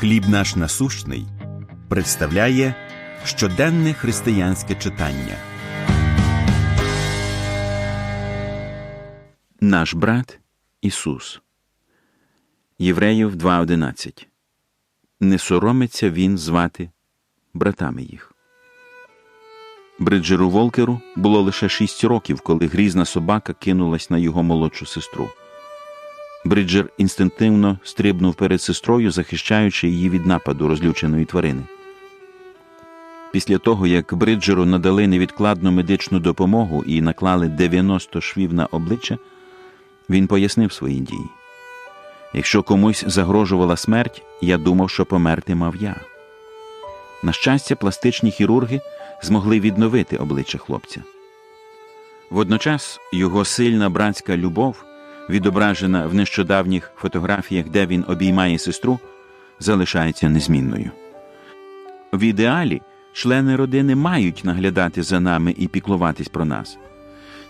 Хліб наш насущний представляє щоденне християнське читання. Наш брат Ісус. Євреїв 2.11. Не соромиться він звати братами їх. Бриджеру Волкеру було лише шість років, коли грізна собака кинулась на його молодшу сестру. Бриджер інстинктивно стрибнув перед сестрою, захищаючи її від нападу розлюченої тварини. Після того, як Бриджеру надали невідкладну медичну допомогу і наклали 90 швів на обличчя, він пояснив свої дії. Якщо комусь загрожувала смерть, я думав, що померти мав я. На щастя, пластичні хірурги змогли відновити обличчя хлопця. Водночас його сильна братська любов, відображена в нещодавніх фотографіях, де він обіймає сестру, залишається незмінною. В ідеалі члени родини мають наглядати за нами і піклуватись про нас.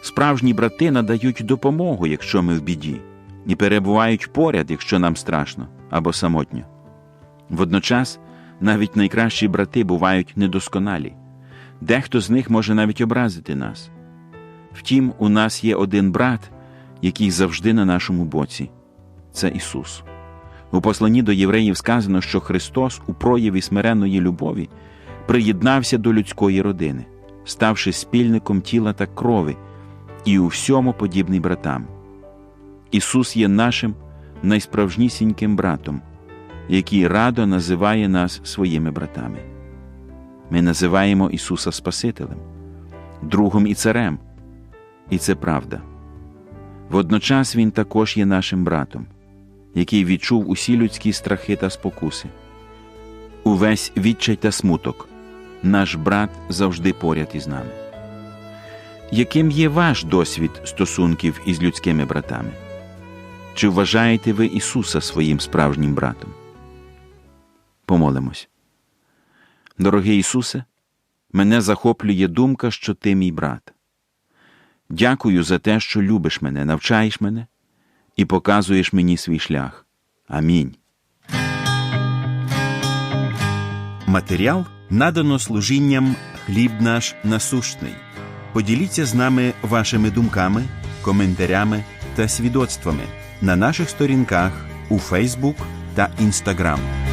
Справжні брати надають допомогу, якщо ми в біді, і перебувають поряд, якщо нам страшно або самотньо. Водночас навіть найкращі брати бувають недосконалі, дехто з них може навіть образити нас. Втім, у нас є один брат, який завжди на нашому боці це Ісус. У посланні до євреїв сказано, що Христос у прояві смиренної любові приєднався до людської родини, ставши спільником тіла та крови і у всьому подібний братам. Ісус є нашим найсправжнісіньким братом, який радо називає нас своїми братами. Ми називаємо Ісуса Спасителем, другом і царем, і це правда. Водночас Він також є нашим братом, який відчув усі людські страхи та спокуси. Увесь відчай та смуток, наш брат завжди поряд із нами. Яким є ваш досвід стосунків із людськими братами? Чи вважаєте ви Ісуса своїм справжнім братом? Помолимось. Дорогий Ісусе, мене захоплює думка, що Ти мій брат. Дякую за те, що любиш мене, навчаєш мене і показуєш мені свій шлях. Амінь. Матеріал надано служінням Хліб наш насущний. Поділіться з нами вашими думками, коментарями та свідоцтвами на наших сторінках у Фейсбук та Інстаграм.